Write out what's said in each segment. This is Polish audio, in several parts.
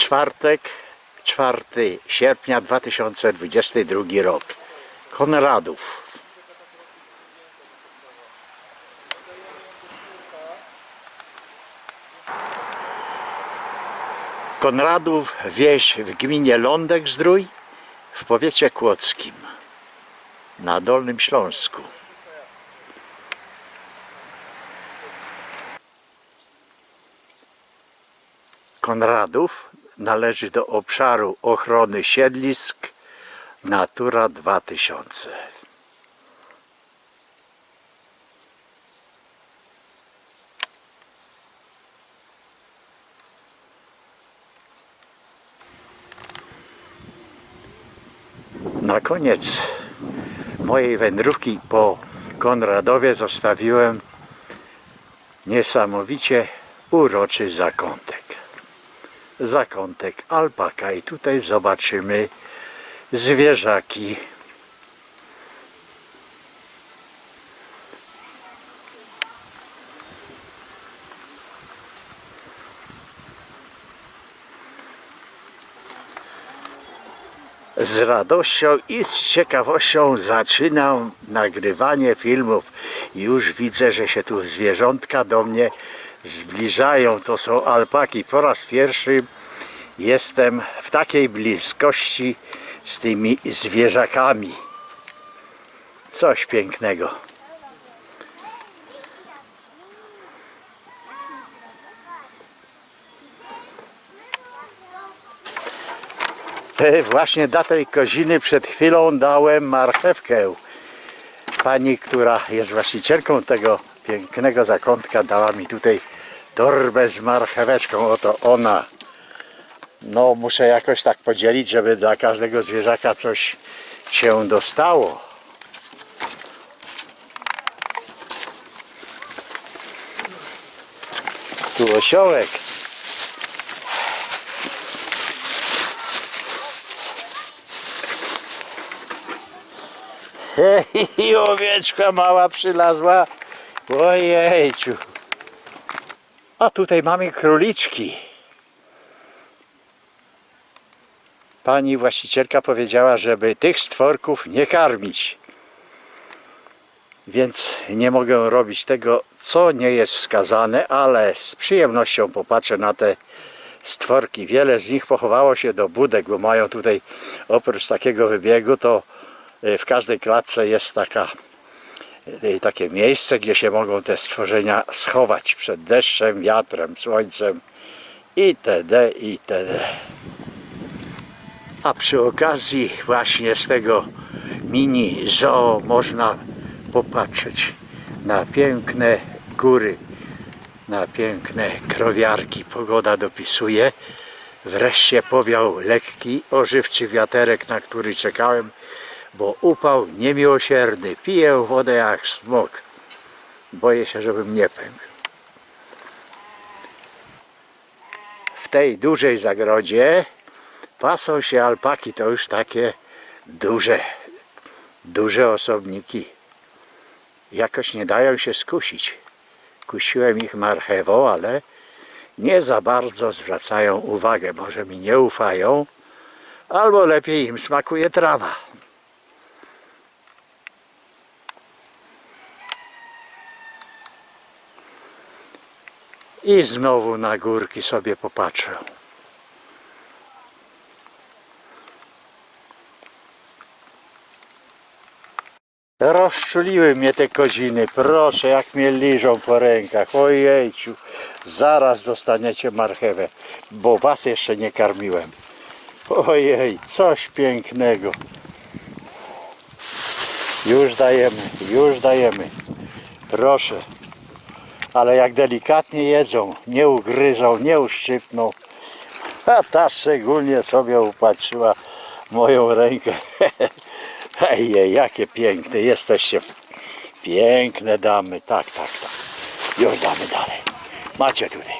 Czwartek, 4 sierpnia 2022 rok. Konradów. Konradów, wieś w gminie Lądek Zdrój w powiecie kłodzkim na Dolnym Śląsku. Konradów należy do obszaru ochrony siedlisk Natura 2000. Na koniec mojej wędrówki po Konradowie zostawiłem niesamowicie uroczy zakątek zakątek alpaka i tutaj zobaczymy zwierzaki. Z radością i z ciekawością zaczynam nagrywanie filmów. Już widzę, że się tu zwierzątka do mnie zbliżają. To są alpaki. Po raz pierwszy jestem w takiej bliskości z tymi zwierzakami. Coś pięknego. Właśnie dla tej koziny przed chwilą dałem marchewkę. Pani, która jest właścicielką tego pięknego zakątka, dała mi tutaj torbę z marcheweczką. Oto ona. No, muszę jakoś tak podzielić, żeby dla każdego zwierzaka coś się dostało. Tu osiołek. Hej, owieczka mała przylazła. Ojejciu. A tutaj mamy króliczki. Pani właścicielka powiedziała, żeby tych stworków nie karmić. Więc nie mogę robić tego, co nie jest wskazane, ale z przyjemnością popatrzę na te stworki. Wiele z nich pochowało się do budek, bo mają tutaj oprócz takiego wybiegu, to y, w każdej klatce jest taka, takie miejsce, gdzie się mogą te stworzenia schować przed deszczem, wiatrem, słońcem itd. itd. A przy okazji właśnie z tego mini zoo można popatrzeć na piękne góry, na piękne krowiarki. Pogoda dopisuje. Wreszcie powiał lekki, ożywczy wiaterek, na który czekałem, bo upał niemiłosierny. Piję wodę jak smok. Boję się, żebym nie pękł. W tej dużej zagrodzie pasą się alpaki, to już takie duże, duże osobniki. Jakoś nie dają się skusić. Kusiłem ich marchewą, ale nie za bardzo zwracają uwagę. Może mi nie ufają, albo lepiej im smakuje trawa. I znowu na górki sobie popatrzę. Rozczuliły mnie te koziny, proszę, jak mnie liżą po rękach. Ojejciu, zaraz dostaniecie marchewę, bo was jeszcze nie karmiłem. Ojej, coś pięknego. Już dajemy, już dajemy. Proszę. Ale jak delikatnie jedzą, nie ugryzą, nie uszczypną. A ta szczególnie sobie upatrzyła moją rękę. Ejej, jakie piękne jesteście. Piękne damy. Tak, tak, tak. Już damy dalej. Macie tutaj.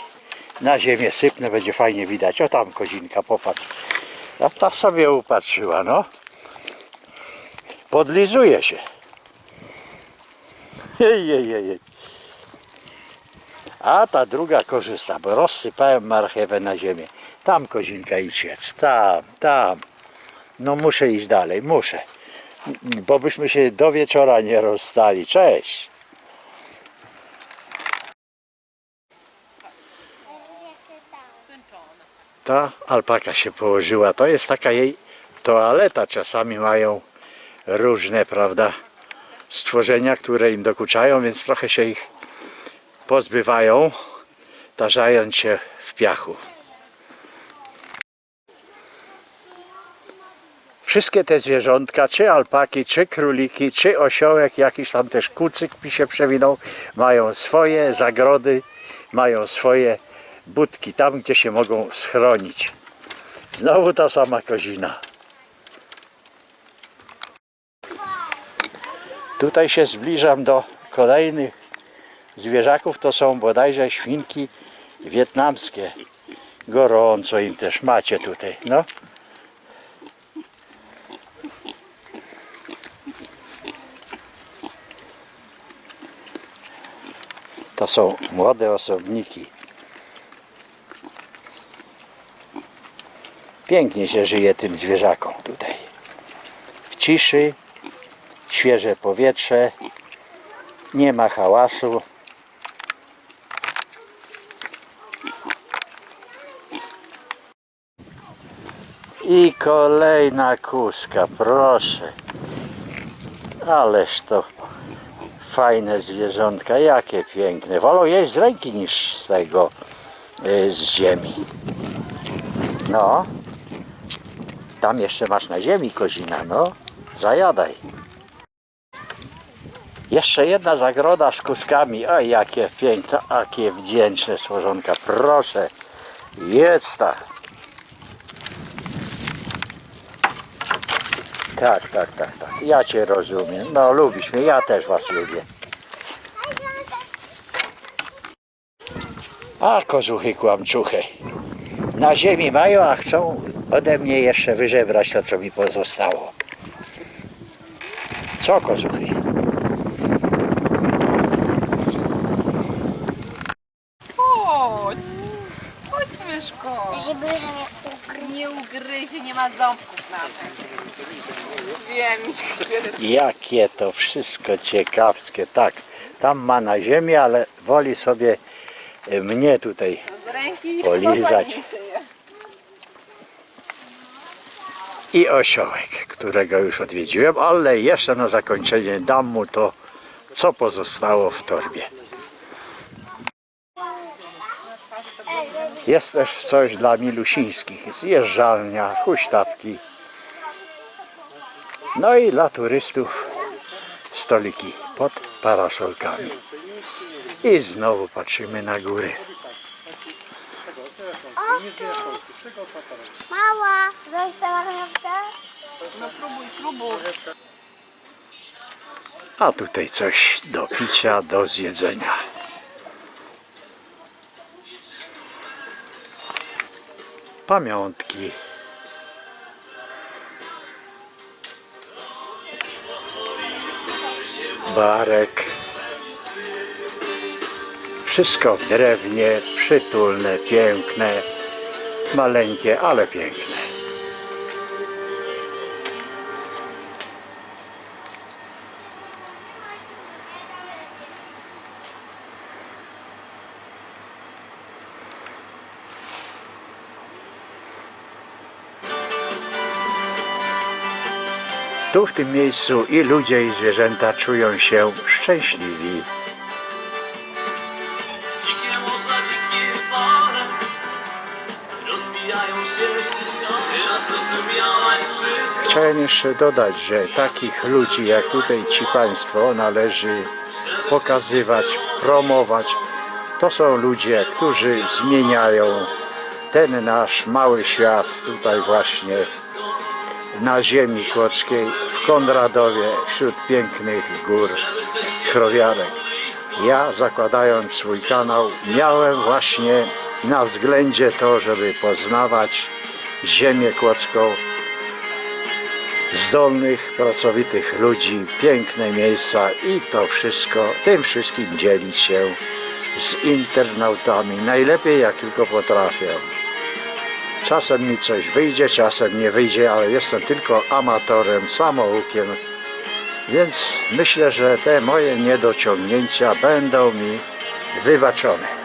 Na ziemię sypnę, będzie fajnie widać. O tam kozinka, popatrz. A ta sobie upatrzyła, no. Podlizuje się. Ej, ej, ej, ej. A ta druga korzysta, bo rozsypałem marchewę na ziemię. Tam kozinka idź jedz. Tam, tam. No muszę iść dalej, muszę. Bo byśmy się do wieczora nie rozstali. Cześć. Ta alpaka się położyła. To jest taka jej toaleta. Czasami mają różne, prawda, stworzenia, które im dokuczają, więc trochę się ich pozbywają, tarzając się w piachu. Wszystkie te zwierzątka, czy alpaki, czy króliki, czy osiołek, jakiś tam też kucyk mi się przewinął, mają swoje zagrody, mają swoje budki, tam gdzie się mogą schronić. Znowu ta sama kozina. Tutaj się zbliżam do kolejnych zwierzaków. To są bodajże świnki wietnamskie. Gorąco im też macie tutaj. No. To są młode osobniki. Pięknie się żyje tym zwierzakom tutaj. W ciszy, świeże powietrze, nie ma hałasu. I kolejna kuska, proszę. Ależ to fajne zwierzątka, jakie piękne. Wolą jeść z ręki niż z tego, y, z ziemi. No, tam jeszcze masz na ziemi kozina, no, zajadaj. Jeszcze jedna zagroda z kuskami. Oj, jakie piękne, jakie wdzięczne słożonka. Proszę, jedz ta. Tak, tak, tak, tak. Ja Cię rozumiem. No, lubisz mnie, ja też Was lubię. A kozuchy kłamczuchy. Na ziemi mają, a chcą ode mnie jeszcze wyżebrać to, co mi pozostało. Co kozuchy? Chodź! Chodź, myszko! Żeby. Nie ugryzie, nie ma nawet. Wiem, Jakie to wszystko ciekawskie. Tak, tam ma na ziemi, ale woli sobie e, mnie tutaj ręki Polizać. i osiołek, którego już odwiedziłem, ale jeszcze na zakończenie dam mu to, co pozostało w torbie. Jest też coś dla milusińskich, zjeżdżalnia, huśtawki. No i dla turystów stoliki pod parasolkami. I znowu patrzymy na góry. Mała. A tutaj coś do picia, do zjedzenia. Pamiątki. Barek. Wszystko w drewnie, przytulne, piękne, maleńkie, ale piękne. Tu w tym miejscu i ludzie i zwierzęta czują się szczęśliwi. Chciałem jeszcze dodać, że takich ludzi jak tutaj ci Państwo należy pokazywać, promować. To są ludzie, którzy zmieniają ten nasz mały świat tutaj właśnie na ziemi kłodzkiej, w Konradowie, wśród pięknych gór krowiarek. Ja zakładając swój kanał miałem właśnie na względzie to, żeby poznawać ziemię kłodzką, zdolnych, pracowitych ludzi, piękne miejsca i to wszystko, tym wszystkim dzielić się z internautami najlepiej jak tylko potrafię. Czasem mi coś wyjdzie, czasem nie wyjdzie, ale jestem tylko amatorem, samoukiem. Więc myślę, że te moje niedociągnięcia będą mi wybaczone.